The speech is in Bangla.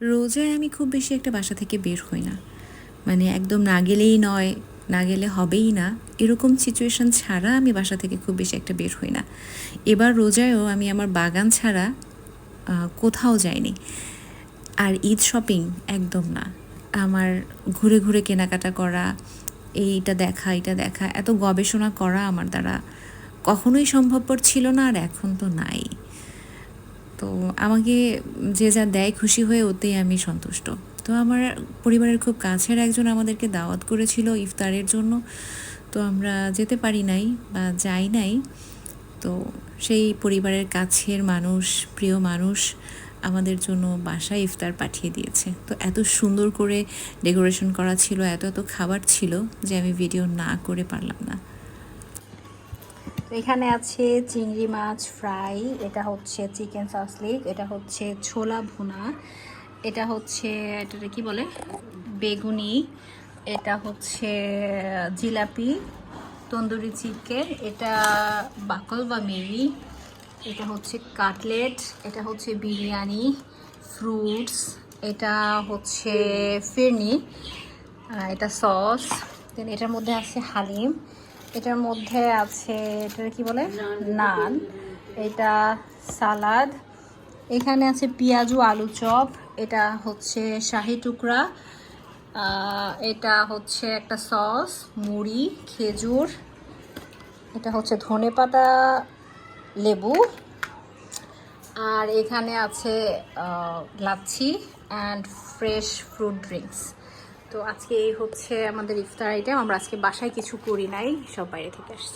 রোজায় আমি খুব বেশি একটা বাসা থেকে বের হই না। মানে একদম না গেলেই নয়, না গেলে হবেই না। এরকম সিচুয়েশন ছাড়া আমি বাসা থেকে খুব বেশি একটা বের হই না। এবার রোজায়ও আমি আমার বাগান ছাড়া কোথাও যাইনি। আর ঈদ শপিং একদম না। আমার ঘুরে ঘুরে কেনাকাটা করা, এইটা দেখা এটা দেখা, এত গবেষণা করা আমার দ্বারা কখনোই সম্ভবপর ছিল না আর এখন তো নাই। তো আমাকে যে যা দেয় খুশি হয়ে ওতেই আমি সন্তুষ্ট। তো আমার পরিবারের খুব কাছের একজন আমাদেরকে দাওয়াত করেছিল ইফতারের জন্য। তো আমরা যেতে পারি নাই বা যাই নাই। তো সেই পরিবারের কাছের মানুষ, প্রিয় মানুষ আমাদের জন্য বাসায় ইফতার পাঠিয়ে দিয়েছে। তো এত সুন্দর করে ডেকোরেশন করা ছিল, এত এত খাবার ছিল যে আমি ভিডিও না করে পারলাম না। এখানে আছে চিংড়ি মাছ ফ্রাই, এটা হচ্ছে চিকেন সসলিক এটা হচ্ছে ছোলা ভুনা, এটা হচ্ছে এটাকে কি বলে? বেগুনি, এটা হচ্ছে জিলাপি, তন্দুরি চিকেন, এটা বাকল বা মেরি, এটা হচ্ছে কাটলেট, এটা হচ্ছে বিরিয়ানি, ফ্রুটস, এটা হচ্ছে ফিরনি এটা সস, দেন এটার মধ্যে আছে হালিম এটার মধ্যে আছে এটা কি বলে? নান। এটা সালাদ। এখানে আছে পেঁয়াজু আলু চপ। এটা হচ্ছে শাহি টুকরা। এটা হচ্ছে একটা সস, মুড়ি, খেজুর। এটা হচ্ছে ধনেপাতা লেবু। আর এখানে আছে lassi and fresh fruit drinks তো আজকে এই হচ্ছে আমাদের ইফতার আইটেম আমরা আজকে বাসায় কিছু করি নাই, সব বাইরে থেকে আসছি।